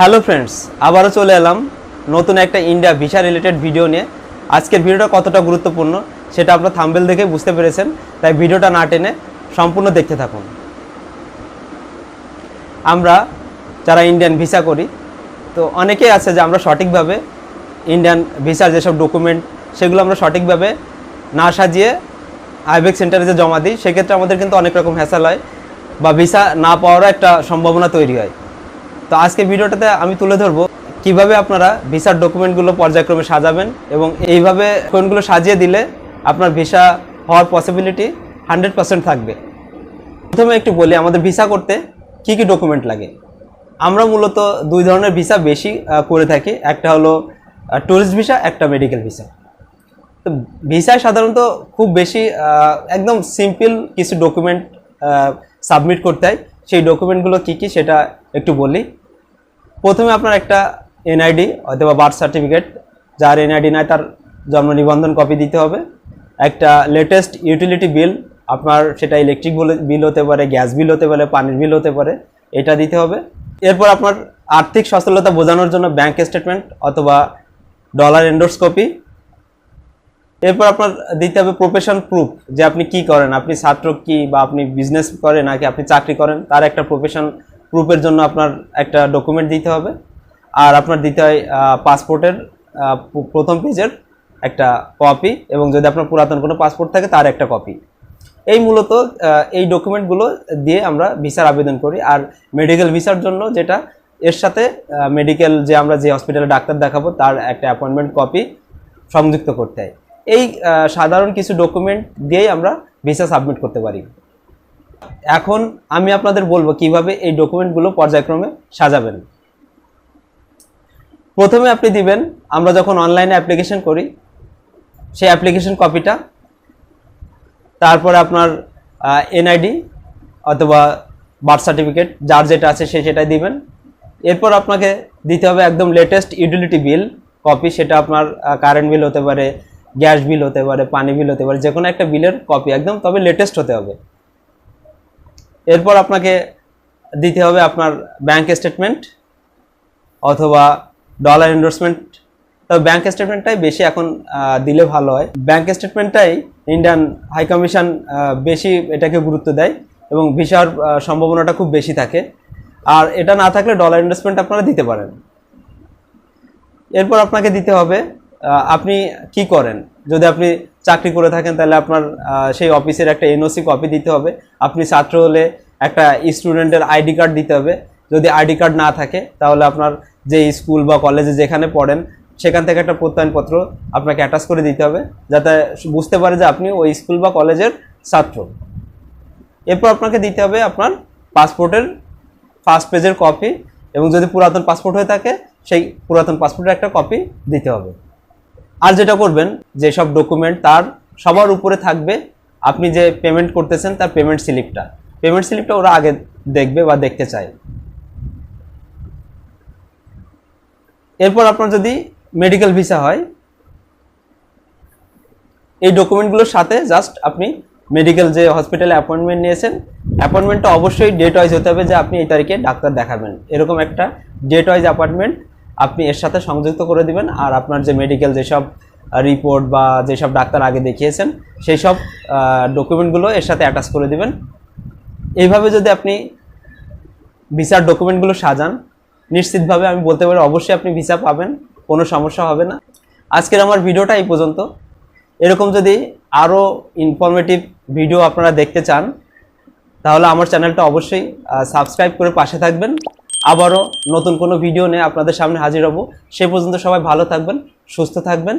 Hello friends, আবারও চলে এলাম নতুন একটা ইন্ডিয়া ভিসা রিলেটেড ভিডিও নিয়ে। আজকের ভিডিওটা কতটা গুরুত্বপূর্ণ সেটা আপনার থাম্বেল দেখে বুঝতে পেরেছেন, তাই ভিডিওটা না টেনে সম্পূর্ণ দেখতে থাকুন। আমরা যারা ইন্ডিয়ান ভিসা করি, তো অনেকেই আছে যে আমরা সঠিকভাবে ইন্ডিয়ান ভিসার যেসব ডকুমেন্ট সেগুলো আমরা সঠিকভাবে না সাজিয়ে আইবেক সেন্টারে যে জমা দিই, সেক্ষেত্রে আমাদের কিন্তু অনেক রকম হ্যাসাল হয় বা ভিসা না পাওয়ারও একটা সম্ভাবনা তৈরি হয়। তো আজকে ভিডিওটাতে আমি তুলে ধরবো কীভাবে আপনারা ভিসার ডকুমেন্টগুলো পর্যায়ক্রমে সাজাবেন এবং এইভাবে ডকুমেন্টগুলো সাজিয়ে দিলে আপনার ভিসা হওয়ার পসিবিলিটি হান্ড্রেড পার্সেন্ট থাকবে। প্রথমে একটু বলি, আমাদের ভিসা করতে কি কি ডকুমেন্ট লাগে? আমরা মূলত দুই ধরনের ভিসা বেশি করে থাকি। একটা হলো ট্যুরিস্ট ভিসা, একটা মেডিকেল ভিসা। তো ভিসায় সাধারণত খুব বেশি একদম সিম্পল কিছু ডকুমেন্ট সাবমিট করতে হয়। সেই ডকুমেন্টগুলো কী কী সেটা একটু বলি। প্রথমে আপনার একটা এনআইডি অথবা বার্থ সার্টিফিকেট যার এনআইডি নাই তার জন্ম নিবন্ধন কপি দিতে হবে। একটা লেটেস্ট ইউটিলিটি বিল আপনার সেটা ইলেকট্রিক বিল হতে পারে গ্যাস বিল হতে পারে, পানির বিল হতে পারে, এটা দিতে হবে। এরপর আপনার আর্থিক সচলতা বোঝানোর জন্য ব্যাংক স্টেটমেন্ট অথবা ডলার এন্ডোর্স কপি এরপর আপনার দিতে হবে প্রফেশন প্রুফ যে আপনি কি করেন? আপনি ছাত্র কি বা আপনি বিজনেস করেন নাকি আপনি চাকরি করেন? তার একটা প্রফেশন প্রুফের জন্য আপনার একটা ডকুমেন্ট দিতে হবে। আর আপনার দিতে হয় পাসপোর্টের প্রথম পেজের একটা কপি এবং যদি আপনার পুরাতন কোনো পাসপোর্ট থাকে, তার একটা কপি এই মূলত এই ডকুমেন্টগুলো দিয়ে আমরা ভিসার আবেদন করি। আর মেডিকেল ভিসার জন্য যেটা, এর সাথে মেডিকেল যে আমরা যে হসপিটালে ডাক্তার দেখাবো, তার একটা অ্যাপয়েন্টমেন্ট কপি সংযুক্ত করতে হয়। এই সাধারণ কিছু ডকুমেন্ট দিয়েই আমরা ভিসা সাবমিট করতে পারি। এখন আমি আপনাদের বলব কীভাবে এই ডকুমেন্টগুলো পর্যায়ক্রমে সাজাবেন। প্রথমে আপনি দিবেন, আমরা যখন অনলাইনে অ্যাপ্লিকেশন করি, সেই অ্যাপ্লিকেশন কপিটা, তারপরে আপনার এনআইডি অথবা বার্থ সার্টিফিকেট, যার যেটা আছে সে সেটাই দিবেন। এরপর আপনাকে দিতে হবে একদম লেটেস্ট ইউটিলিটি বিল কপি সেটা আপনার কারেন্ট বিল হতে পারে গ্যাস বিল হতে পারে, পানি বিল হতে পারে যে কোনো একটা বিলের কপি একদম, তবে লেটেস্ট হতে হবে। এরপর আপনাকে দিতে হবে আপনার ব্যাংক স্টেটমেন্ট অথবা ডলার এন্ডোর্সমেন্ট তবে ব্যাংক স্টেটমেন্টটাই বেশি এখন দিলে ভালো হয়। ব্যাংক স্টেটমেন্টটাই ইন্ডিয়ান হাই কমিশন বেশি এটাকে গুরুত্ব দেয় এবং ভিসার সম্ভাবনাটা খুব বেশি থাকে। আর এটা না থাকলে ডলার ইনভেস্টমেন্ট আপনারা দিতে পারেন। এরপর আপনাকে দিতে হবে আপনি কি করেন? যদি আপনি চাকরি করে থাকেন, তাহলে আপনার সেই অফিসের একটা এনওসি কপি দিতে হবে। আপনি ছাত্র হলে একটা স্টুডেন্টের আইডি কার্ড দিতে হবে। যদি আইডি কার্ড না থাকে, তাহলে আপনার যে স্কুল বা কলেজে যেখানে পড়েন, সেখান থেকে একটা প্রত্যয়নপত্র আপনাকে অ্যাটাচ করে দিতে হবে, যাতে বুঝতে পারে যে আপনি ওই স্কুল বা কলেজের ছাত্র। এরপর আপনাকে দিতে হবে আপনার পাসপোর্টের ফার্স্ট পেজের কপি এবং যদি পুরাতন পাসপোর্ট হয়ে থাকে, সেই পুরাতন পাসপোর্টের একটা কপি দিতে হবে। আর যেটা করবেন যেসব ডকুমেন্ট তার সবার উপরে থাকবে, আপনি যে পেমেন্ট করতেছেন তার পেমেন্ট স্লিপটা পেমেন্ট স্লিপটা ওরা আগে দেখবে বা দেখতে চায়। এরপর আপনার যদি মেডিকেল ভিসা হয়, এই ডকুমেন্টগুলোর সাথে জাস্ট আপনি মেডিকেল যে হসপিটালে অ্যাপয়েন্টমেন্ট নিয়েছেন অ্যাপয়েন্টমেন্টটা অবশ্যই ডেট ওয়াইজ হতে হবে যে আপনি এই তারিখে ডাক্তার দেখাবেন। এরকম একটা ডেট ওয়াইজ অ্যাপয়েন্টমেন্ট আপনি এর সাথে সংযুক্ত করে দিবেন আর আপনার যে মেডিকেল যেসব রিপোর্ট বা যেসব ডাক্তার আগে দেখিয়েছেন সেই সব ডকুমেন্টগুলো এর সাথে অ্যাটাচ করে দিবেন। এইভাবে যদি আপনি ভিসার ডকুমেন্টগুলো সাজান, নিশ্চিতভাবে আমি বলতে পারি অবশ্যই আপনি ভিসা পাবেন, কোনো সমস্যা হবে না। আজকের আমার ভিডিওটা এই পর্যন্ত। এরকম যদি আরও ইনফরমেটিভ ভিডিও আপনারা দেখতে চান, তাহলে আমার চ্যানেলটা অবশ্যই সাবস্ক্রাইব করে পাশে থাকবেন। আবারও নতুন কোনো ভিডিও নিয়ে আপনাদের সামনে হাজির হব। সে পর্যন্ত সবাই ভালো থাকবেন, সুস্থ থাকবেন।